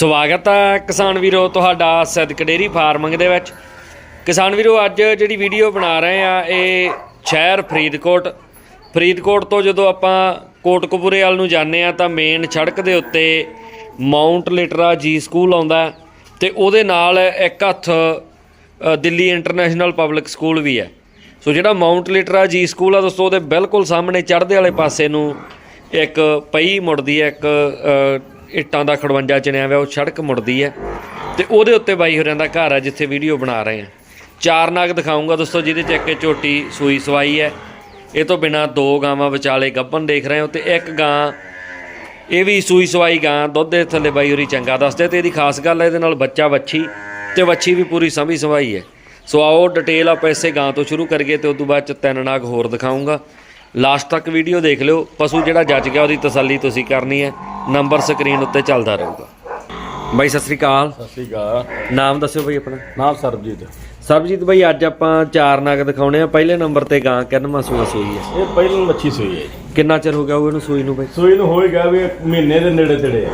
ਸਵਾਗਤ ਹੈ ਕਿਸਾਨ ਵੀਰੋ, ਤੁਹਾਡਾ ਸਦਕ ਡੇਰੀ ਫਾਰਮਿੰਗ ਦੇ ਵਿੱਚ। ਕਿਸਾਨ ਵੀਰੋ, ਅੱਜ ਜਿਹੜੀ ਵੀਡੀਓ ਬਣਾ ਰਹੇ ਆ, ਇਹ ਸ਼ਹਿਰ ਫਰੀਦਕੋਟ। ਫਰੀਦਕੋਟ ਤੋਂ ਜਦੋਂ ਆਪਾਂ ਕੋਟਕਪੂਰੇ ਵੱਲ ਨੂੰ ਜਾਂਦੇ ਆ, ਤਾਂ ਮੇਨ ਸੜਕ ਦੇ ਉੱਤੇ ਮਾਊਂਟ ਲਿਟਰਾ ਜੀ ਸਕੂਲ ਆਉਂਦਾ ਹੈ ਤੇ ਉਹਦੇ ਨਾਲ ਇੱਕ ਹੱਥ ਦਿੱਲੀ ਇੰਟਰਨੈਸ਼ਨਲ ਪਬਲਿਕ ਸਕੂਲ ਵੀ ਹੈ। ਸੋ ਜਿਹੜਾ ਮਾਊਂਟ ਲਿਟਰਾ ਜੀ ਸਕੂਲ ਆ, ਦੋਸਤੋ, ਉਹਦੇ ਬਿਲਕੁਲ ਸਾਹਮਣੇ ਚੜ੍ਹਦੇ ਵਾਲੇ ਪਾਸੇ ਨੂੰ ਇੱਕ ਪਈ ਮੁੜਦੀ ਹੈ, ਇੱਕ ਇੱਟਾਂ ਦਾ ਖੜਵੰਜਾ ਚਿਣਿਆ ਹੋਇਆ, ਉਹ ਸੜਕ ਮੁੜਦੀ ਹੈ ਤੇ ਉਹਦੇ ਉੱਤੇ ਬਾਈ ਹੋਰਾਂ ਦਾ ਘਰ ਹੈ ਜਿੱਥੇ ਵੀਡੀਓ ਬਣਾ ਰਹੇ ਆ ਚਾਰ ਨਾਗ ਦਿਖਾਉਂਗਾ ਦੋਸਤੋ, ਜਿਹਦੇ ਚ ਇੱਕ ਝੋਟੀ ਸੂਈ ਸਵਾਈ ਹੈ। ਇਹ ਤੋਂ ਬਿਨਾ ਦੋ ਗਾਵਾਂ ਵਿਚਾਲੇ ਗੱਭਣ ਦੇਖ ਰਹੇ ਹੋ ਤੇ ਇੱਕ ਗਾਂ, ਇਹ ਵੀ ਸੂਈ ਸਵਾਈ ਗਾਂ, ਦੁੱਧ ਦੇ ਥੱਲੇ ਬਾਈ ਹੋਰੀ ਚੰਗਾ ਦੱਸਦੇ ਤੇ ਇਹਦੀ ਖਾਸ ਗੱਲ ਹੈ ਇਹਦੇ ਨਾਲ ਬੱਚਾ ਵੱਛੀ ਤੇ ਵੱਛੀ ਵੀ ਪੂਰੀ ਸਮੀ ਸਵਾਈ ਹੈ। ਸੋ ਆਓ ਡਿਟੇਲ ਆਪਾਂ ਇਸੇ ਗਾਂ ਤੋਂ ਸ਼ੁਰੂ ਕਰੀਏ ਤੇ ਉਸ ਤੋਂ ਬਾਅਦ ਚ ਤਿੰਨ ਨਾਗ ਹੋਰ ਦਿਖਾਉਂਗਾ। ਲਾਸਟ ਤੱਕ ਵੀਡੀਓ ਦੇਖ ਲਿਓ ਪਸ਼ੂ ਜਿਹੜਾ ਜੱਜ ਗਿਆ ਉਹਦੀ ਤਸੱਲੀ ਤੁਸੀਂ ਕਰਨੀ ਹੈ। ਨੰਬਰ ਸਕਰੀਨ ਉੱਤੇ ਚੱਲਦਾ ਰਹੂਗਾ। ਬਾਈ ਸਤਿ ਸ੍ਰੀ ਅਕਾਲ। ਸਤਿ ਸ਼੍ਰੀ ਅਕਾਲ। ਨਾਮ ਦੱਸਿਓ ਬਾਈ ਆਪਣਾ। ਨਾਮ ਸਰਬਜੀਤ। ਸਰਬਜੀਤ ਬਾਈ ਅੱਜ ਆਪਾਂ ਚਾਰ ਨਾਗ ਦਿਖਾਉਣੇ ਆ। ਪਹਿਲੇ ਨੰਬਰ ਤੇ ਗਾਂ ਕਿੰਨਵਾਂ ਸੂਆ ਸੂਈ ਹੈ। ਇਹ ਪਹਿਲਾਂ ਮੱਛੀ ਸੂਈ ਹੈ ਕਿੰਨਾ ਚਿਰ ਹੋ ਗਿਆ ਉਹ ਇਹਨੂੰ ਸੂਈ ਨੂੰ ਬਾਈ? ਸੂਈ ਨੂੰ ਹੋਏਗਾ ਵੀ ਇੱਕ ਮਹੀਨੇ ਦੇ ਨੇੜੇ ਤੇੜੇ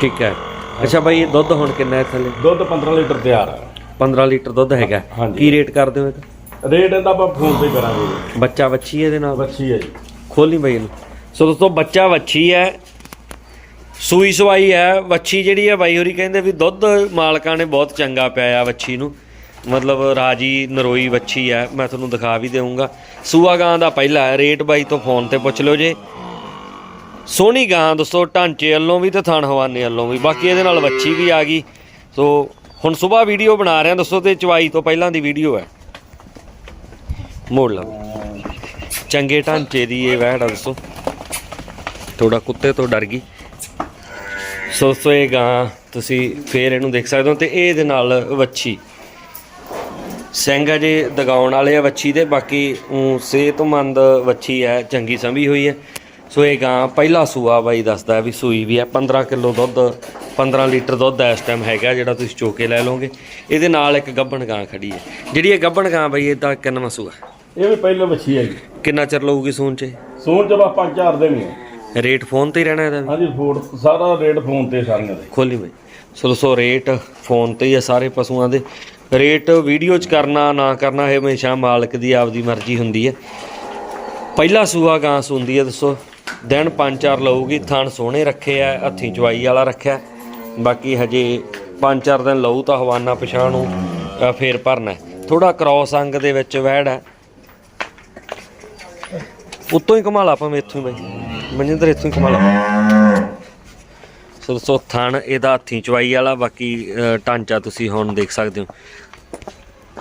ਠੀਕ ਹੈ। ਅੱਛਾ ਬਾਈ ਇਹ ਦੁੱਧ ਹੁਣ ਕਿੰਨਾ ਹੈ ਥੱਲੇ? ਦੁੱਧ 15 ਲੀਟਰ ਤਿਆਰ ਆ 15 ਲੀਟਰ ਦੁੱਧ ਹੈਗਾ। ਕੀ ਰੇਟ ਕਰਦੇ ਹੋ ਇਹਦਾ? ਰੇਟ ਇਹਦਾ ਆਪਾਂ ਫੋਨ ਤੇ ਕਰਾਂਗੇ ਜੀ। ਬੱਚਾ ਵੱਛੀ ਹੈ ਇਹਦੇ ਨਾਲ? ਮੱਛੀ ਹੈ ਜੀ। ਖੋਲੀ ਬਾਈ ਇਹਨੂੰ। ਸੋ ਦੋਸਤੋ ਬੱਚਾ ਵੱਛੀ ਹੈ ਸੂਈ ਸਵਾਈ ਹੈ ਵੱਛੀ ਜਿਹੜੀ ਹੈ ਬਾਈ ਹੋਰੀ ਕਹਿੰਦੇ ਵੀ ਦੁੱਧ ਮਾਲਕਾਂ ਨੇ ਬਹੁਤ ਚੰਗਾ ਪਿਆ ਆ ਵੱਛੀ ਨੂੰ। ਮਤਲਬ ਰਾਜੀ ਨਰੋਈ ਵੱਛੀ ਹੈ ਮੈਂ ਤੁਹਾਨੂੰ ਦਿਖਾ ਵੀ ਦੇਵਾਂਗਾ ਸੂਆ ਗਾਂ ਦਾ ਪਹਿਲਾ ਹੈ ਰੇਟ ਬਾਈ ਤੋਂ ਫੋਨ ਤੇ ਪੁੱਛ ਲਿਓ ਜੇ। ਸੋਹਣੀ ਗਾਂ ਦੋਸਤੋ ਢਾਂਚੇ ਵੱਲੋਂ ਵੀ ਤੇ ਥਣ ਹਵਾਨੇ ਵੱਲੋਂ ਵੀ। ਬਾਕੀ ਇਹਦੇ ਨਾਲ ਵੱਛੀ ਵੀ ਆ ਗਈ। ਸੋ ਹੁਣ ਸਵੇਰ ਵੀਡੀਓ ਬਣਾ ਰਹੇ ਹਾਂ ਦੋਸਤੋ ਤੇ ਚਵਾਈ ਤੋਂ ਪਹਿਲਾਂ ਦੀ ਵੀਡੀਓ ਹੈ। ਮੋੜ ਲਓ ਚੰਗੇ ਢਾਂਚੇ ਦੀ ਇਹ ਵਹਿੜ ਆ ਦੋਸਤੋ ਥੋੜਾ ਕੁੱਤੇ ਤੋਂ ਡਰ ਗਈ। ਸੋ ਸੋ ਇਹ ਗਾਂ ਤੁਸੀਂ ਫੇਰ ਇਹਨੂੰ ਦੇਖ ਸਕਦੇ ਹੋ ਤੇ ਇਹ ਇਹਦੇ ਨਾਲ ਵੱਛੀ। ਸਿੰਘ ਅਜੇ ਦਗਾਉਣ ਵਾਲੇ ਆ ਵੱਛੀ ਦੇ, ਬਾਕੀ ਸਿਹਤਮੰਦ ਵੱਛੀ ਹੈ, ਚੰਗੀ ਸੰਭੀ ਹੋਈ ਹੈ। ਸੋ ਇਹ ਗਾਂ ਪਹਿਲਾ ਸੂਆ ਬਾਈ ਦੱਸਦਾ ਵੀ ਸੂਈ ਵੀ ਹੈ 15 ਕਿਲੋ ਦੁੱਧ 15 ਲੀਟਰ ਦੁੱਧ ਇਸ ਟਾਈਮ ਹੈਗਾ ਜਿਹੜਾ ਤੁਸੀਂ ਚੋਕੇ ਲੈ ਲਓਗੇ। ਇਹਦੇ ਨਾਲ ਇੱਕ ਗੱਭਣ ਗਾਂ ਖੜੀ ਹੈ। ਜਿਹੜੀ ਇਹ ਗੱਭਣ ਗਾਂ ਬਾਈ ਇਹਦਾ ਕਿੰਨਵਾਂ ਸੂਆ। ਇਹ ਵੀ ਪਹਿਲਾਂ ਮੱਛੀ ਹੈ ਜੀ ਕਿੰਨਾ ਚਿਰ ਲਊਗੀ ਸੂਣ 'ਚ? ਸੂਣ ਚ ਬਾ ਪੰਜ ਚਾਰ ਦਿਨ ਹੀ ਰੇਟ ਫੋਨ ਤੇ ਹੀ ਰਹਿਣਾ ਇਹਦਾ? ਵੀ? ਹਾਂਜੀ ਫੂਡ ਸਾਰਾ ਰੇਟ ਫੋਨ ਤੇ ਸਾਰੀਆਂ ਦੇ ਖੋਲੀ ਬਈ। ਸੋ ਦੋਸਤੋ ਰੇਟ ਫੋਨ ਤੇ ਹੀ ਆ ਸਾਰੇ ਪਸ਼ੂਆਂ ਦੇ। ਰੇਟ ਵੀਡੀਓ 'ਚ ਕਰਨਾ ਨਾ ਕਰਨਾ ਇਹ ਹਮੇਸ਼ਾ ਮਾਲਕ ਦੀ ਆਪਦੀ ਮਰਜ਼ੀ ਹੁੰਦੀ ਹੈ ਪਹਿਲਾ ਸੂਆ ਗਾਂ ਸੁੰਦੀ ਹੈ ਦੱਸੋ। ਦਿਨ ਪੰਜ ਚਾਰ ਲਊਗੀ ਥਣ ਸੋਹਣੇ ਰੱਖੇ ਆ ਹੱਥੀਂ ਚਵਾਈ ਵਾਲਾ ਰੱਖਿਆ। ਬਾਕੀ ਹਜੇ ਪੰਜ ਚਾਰ ਦਿਨ ਲਊ ਤਾਂ ਹਵਾਨਾ ਪਛਾਣ ਅ, ਫੇਰ ਭਰਨਾ। ਥੋੜਾ ਕ੍ਰੋਸ ਅੰਗ ਦੇ ਵਿੱਚ ਵਹਿੜ ਹੈ ਉੱਤੋਂ ਹੀ ਕਮਾਲਾ ਭਾਵੇਂ ਇੱਥੋਂ ਹੀ ਬਾਈ। ਮਨਜਿੰਦਰ ਇੱਥੋਂ ਹੀ ਕਮਾਲਾ ਸੋ ਸੋ ਥਣ ਇਹਦਾ ਹੱਥੀਂ ਚਵਾਈ ਵਾਲਾ ਬਾਕੀ ਢਾਂਚਾ ਤੁਸੀਂ ਹੁਣ ਦੇਖ ਸਕਦੇ ਹੋ।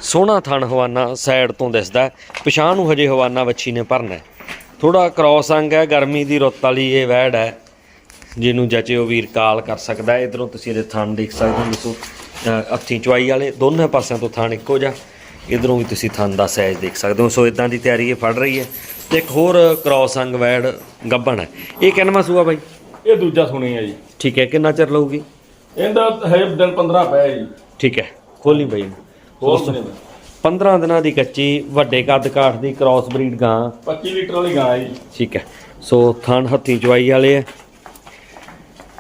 ਸੋਹਣਾ ਥਣ ਹਵਾਨਾ ਸਾਈਡ ਤੋਂ ਦਿਸਦਾ ਹੈ। ਨੂੰ ਹਜੇ ਹਵਾਨਾ ਵੱਛੀ ਨੇ ਭਰਨਾ ਥੋੜਾ ਕ੍ਰੋਸ ਅੰਗ ਹੈ ਗਰਮੀ ਦੀ ਰੁੱਤ ਵਾਲੀ ਇਹ ਵੈੜ ਹੈ ਜਿਹਨੂੰ ਜਚੇ ਉਹ ਵੀਰ ਕਾਲ ਕਰ ਸਕਦਾ ਹੈ। ਇਧਰੋਂ ਤੁਸੀਂ ਇਹਦੇ ਥਣ ਦੇਖ ਸਕਦੇ ਹੋ ਦੱਸੋ ਅ, ਹੱਥੀਂ ਚਵਾਈ ਵਾਲੇ ਦੋਨੇ ਪਾਸਿਆਂ ਤੋਂ ਥਣ ਇੱਕੋ ਜਿਹਾ। ਇਧਰੋਂ ਵੀ ਤੁਸੀਂ ਥਣ ਦਾ ਸਾਈਜ਼ ਦੇਖ ਸਕਦੇ ਹੋ। ਸੋ ਇਦਾਂ ਦੀ ਤਿਆਰੀ ਇਹ ਫੜ ਰਹੀ ਹੈ ਤੇ ਇੱਕ ਹੋਰ ਕ੍ਰੋਸ ਅੰਗ ਵੈੜ ਗੱਭਣ ਹੈ। ਇਹ ਕਿੰਨਵਾਂ ਸੂਆ ਬਾਈ? ਇਹ ਦੂਜਾ ਸੁਣੀ ਹੈ ਜੀ। ਠੀਕ ਹੈ ਕਿੰਨਾ ਚਿਰ ਲਊਗੀ? ਇਹਦਾ ਹੈ ਦਿਨ 15 ਪਿਆ ਜੀ। ਠੀਕ ਹੈ ਖੋਲੀ ਬਈ। ਹੋਰ ਸੁਣੀ 15 ਦਿਨਾਂ ਦੀ ਕੱਚੀ ਵੱਡੇ ਕੱਦ ਕਾਠ ਦੀ ਕ੍ਰਾਸ ਬਰੀਡ ਗਾਂ। 25 ਲੀਟਰ ਵਾਲੀ ਗਾਂ ਹੈ ਜੀ। ਠੀਕ ਹੈ ਸੋ ਥਣ ਹੱਥੀਂ ਚਵਾਈ ਵਾਲੇ ਆ।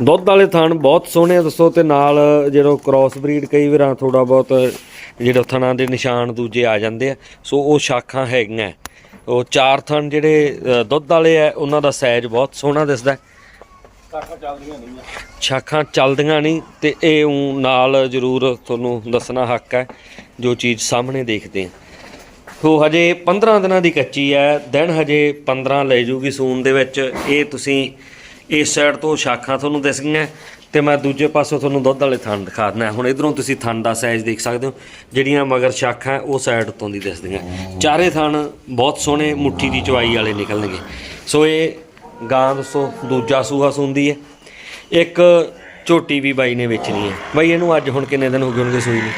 ਦੁੱਧ ਵਾਲੇ ਥਣ ਬਹੁਤ ਸੋਹਣੇ ਆ ਦੱਸੋ ਤੇ ਨਾਲ ਜਦੋਂ ਕ੍ਰਾਸ ਬਰੀਡ ਕਈ ਵਾਰਾਂ ਥੋੜਾ ਬਹੁਤ ਜਿਹੜੇ ਥਣਾਂ ਦੇ ਨਿਸ਼ਾਨ ਦੂਜੇ ਆ ਜਾਂਦੇ ਆ। ਸੋ ਉਹ ਸ਼ਾਖਾਂ ਹੈਗੀਆਂ। ਉਹ ਚਾਰ ਥਣ ਜਿਹੜੇ ਦੁੱਧ ਵਾਲੇ ਆ ਉਹਨਾਂ ਦਾ ਸਾਈਜ਼ ਬਹੁਤ ਸੋਹਣਾ ਦਿਸਦਾ। ਕਾਕਾ ਚੱਲਦੀਆਂ ਨਹੀਂ ਸ਼ਾਖਾਂ ਚੱਲਦੀਆਂ ਨਹੀਂ ਤੇ ਇਹ ਊਂ ਨਾਲ ਜ਼ਰੂਰ ਤੁਹਾਨੂੰ ਦੱਸਣਾ ਹੱਕ ਹੈ ਜੋ ਚੀਜ਼ ਸਾਹਮਣੇ ਦੇਖਦੇ ਆ। ਉਹ ਹਜੇ 15 ਦਿਨਾਂ ਦੀ ਕੱਚੀ ਹੈ ਦਿਨ ਹਜੇ 15 ਲੈ ਜੂਗੀ ਸੂਨ ਦੇ ਵਿੱਚ। ਇਹ ਤੁਸੀਂ ਇਸ ਸਾਈਡ ਤੋਂ ਸ਼ਾਖਾਂ ਤੁਹਾਨੂੰ ਦਿਸ ਗਈਆਂ। ਤੇ ਮੈਂ ਦੂਜੇ ਪਾਸੋਂ ਤੁਹਾਨੂੰ ਦੁੱਧ ਵਾਲੇ ਥਣ ਦਿਖਾ ਦਿੰਦਾ। ਹੁਣ ਇਧਰੋਂ ਤੁਸੀਂ ਥਣ ਦਾ ਸਾਈਜ਼ ਦੇਖ ਸਕਦੇ ਹੋ। ਜਿਹੜੀਆਂ ਮਗਰ ਸ਼ਾਖਾਂ ਉਹ ਸਾਈਡ ਤੋਂ ਦੀ ਦਿਸਦੀਆਂ। ਚਾਰੇ ਥਣ ਬਹੁਤ ਸੋਹਣੇ ਮੁੱਠੀ ਦੀ ਚਵਾਈ ਵਾਲੇ ਨਿਕਲਣਗੇ। ਸੋ ਇਹ ਗਾਂ ਦੱਸੋ ਦੂਜਾ ਸੂਹਾ ਸੁੰਦੀ ਹੈ। ਇੱਕ ਝੋਟੀ ਵੀ ਬਾਈ ਨੇ ਵੇਚਣੀ ਹੈ। ਬਾਈ ਇਹਨੂੰ ਅੱਜ ਹੁਣ ਕਿੰਨੇ ਦਿਨ ਹੋ ਗਏ ਹੋਣਗੇ ਸੂਈ ਨੂੰ?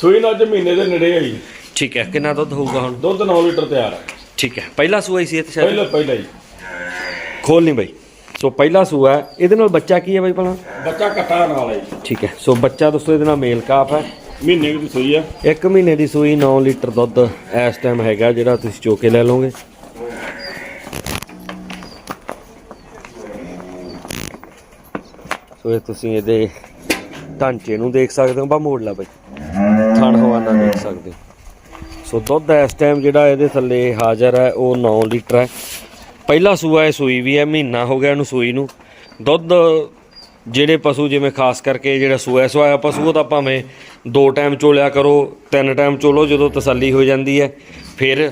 ਸੂਈ ਨੂੰ ਅੱਜ ਮਹੀਨੇ ਦੇ ਨੇੜੇ ਹੈ ਜੀ। ਠੀਕ ਹੈ ਕਿੰਨਾ ਦੁੱਧ ਹੋਊਗਾ ਹੁਣ? ਦੁੱਧ 9 ਲੀਟਰ ਤਿਆਰ ਹੈ। ਠੀਕ ਹੈ ਪਹਿਲਾ ਸੂਆ ਹੀ ਸੀ ਇਹ ਤੇ ਸ਼ਾਇਦ? ਪਹਿਲਾਂ ਪਹਿਲਾਂ ਜੀ ਖੋਲ ਨਹੀਂ ਬਾਈ। ਸੋ ਪਹਿਲਾ ਸੂਆ ਹੈ। ਇਹਦੇ ਨਾਲ ਬੱਚਾ ਕੀ ਹੈ ਬਾਈ ਭਲਾ? ਬੱਚਾ ਕੱਟਾ ਨਾਲ ਹੈ ਜੀ। ਠੀਕ ਹੈ ਸੋ ਬੱਚਾ ਦੋਸਤੋ ਇਹਦੇ ਨਾਲ ਮੇਲ ਕਾਫ ਹੈ। ਮਹੀਨੇ ਦੀ ਸੂਈ ਹੈ। ਇੱਕ ਮਹੀਨੇ ਦੀ ਸੂਈ 9 ਲੀਟਰ ਦੁੱਧ ਇਸ ਟਾਈਮ ਹੈਗਾ ਜਿਹੜਾ ਤੁਸੀਂ ਚੋਕੇ ਲੈ ਲਓਗੇ। ਸੋ ਇਹ ਤੁਸੀਂ ਇਹਦੇ ਢਾਂਚੇ ਨੂੰ ਦੇਖ ਸਕਦੇ ਹੋ ਬਾ ਮੋੜ ਲਾ ਬਈ। ਥਣ ਹਵਾਨਾ ਦੇਖ ਸਕਦੇ ਹੋ। ਸੋ ਦੁੱਧ ਇਸ ਟਾਈਮ ਜਿਹੜਾ ਇਹਦੇ ਥੱਲੇ ਹਾਜ਼ਰ ਹੈ ਉਹ 9 ਲੀਟਰ ਹੈ। ਪਹਿਲਾ ਸੂਆ ਇਹ ਸੂਈ ਵੀ ਹੈ, ਮਹੀਨਾ ਹੋ ਗਿਆ ਇਹਨੂੰ ਸੂਈ ਨੂੰ। ਦੁੱਧ ਜਿਹੜੇ ਪਸ਼ੂ ਜਿਵੇਂ ਖਾਸ ਕਰਕੇ ਜਿਹੜਾ ਸੂਆ ਸਵਾਇਆ ਪਸ਼ੂ ਉਹ ਤਾਂ ਭਾਵੇਂ ਦੋ ਟਾਈਮ ਚੋਲਿਆ ਕਰੋ, ਤਿੰਨ ਟਾਈਮ ਚੋਲੋ, ਜਦੋਂ ਤਸੱਲੀ ਹੋ ਜਾਂਦੀ ਹੈ। ਫਿਰ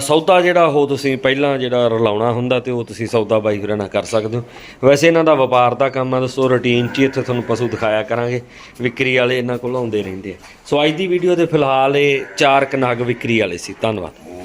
ਸੌਦਾ ਜਿਹੜਾ ਉਹ ਤੁਸੀਂ ਪਹਿਲਾਂ ਜਿਹੜਾ ਰਲਾਉਣਾ ਹੁੰਦਾ ਤੇ ਉਹ ਤੁਸੀਂ ਸੌਦਾ ਬਾਈ ਫਿਰ ਨਾਲ ਕਰ ਸਕਦੇ ਹੋ। ਵੈਸੇ ਇਹਨਾਂ ਦਾ ਵਪਾਰ ਦਾ ਕੰਮ ਆ, ਦੱਸੋ ਰੁਟੀਨ 'ਚ ਹੀ ਇੱਥੇ ਤੁਹਾਨੂੰ ਪਸ਼ੂ ਦਿਖਾਇਆ ਕਰਾਂਗੇ। ਵਿਕਰੀ ਵਾਲੇ ਇਹਨਾਂ ਕੋਲ ਆਉਂਦੇ ਰਹਿੰਦੇ ਆ। ਸੋ ਅੱਜ ਦੀ ਵੀਡੀਓ ਦੇ ਫਿਲਹਾਲ ਇਹ ਚਾਰ ਕਨਾਗ ਵਿਕਰੀ ਵਾਲੇ ਸੀ। ਧੰਨਵਾਦ।